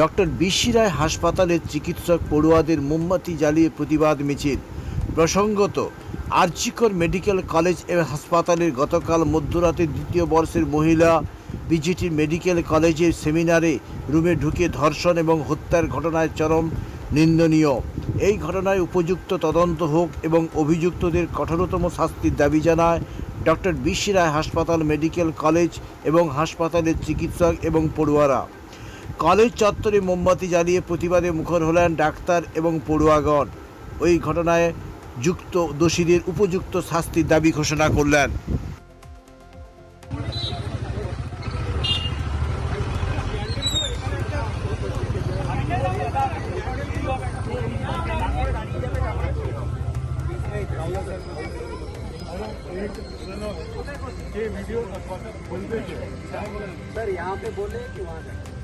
Doctor বিশি রায় হাসপাতালের চিকিৎসক পড়ুয়াদের মোমবাতি জ্বালিয়ে প্রতিবাদ মিছিল। প্রসঙ্গত আর্চিকর মেডিকেল কলেজ এবং হাসপাতালের গতকাল মধ্যরাতে দ্বিতীয় বর্ষের মহিলা বিজিটি মেডিকেল কলেজের সেমিনারে রুমে ঢুকে ধর্ষণ এবং হত্যার ঘটনায় চরম নিন্দনীয়। এই ঘটনায় উপযুক্ত তদন্ত হোক এবং অভিযুক্তদের কঠোরতম শাস্তির দাবি জানায় ডক্টর বিশি রায় হাসপাতাল মেডিকেল কলেজ এবং হাসপাতালের চিকিৎসক এবং পড়ুয়ারা। কলেজ চত্বরে মোমবাতি জ্বালিয়ে প্রতিবাদে মুখর হলেন ডাক্তার এবং পড়ুয়াগণ ওই ঘটনায় যুক্ত দোষীদের উপযুক্ত শাস্তির দাবি ঘোষণা করলেন सर यहाँ पे बोले कि वहाँ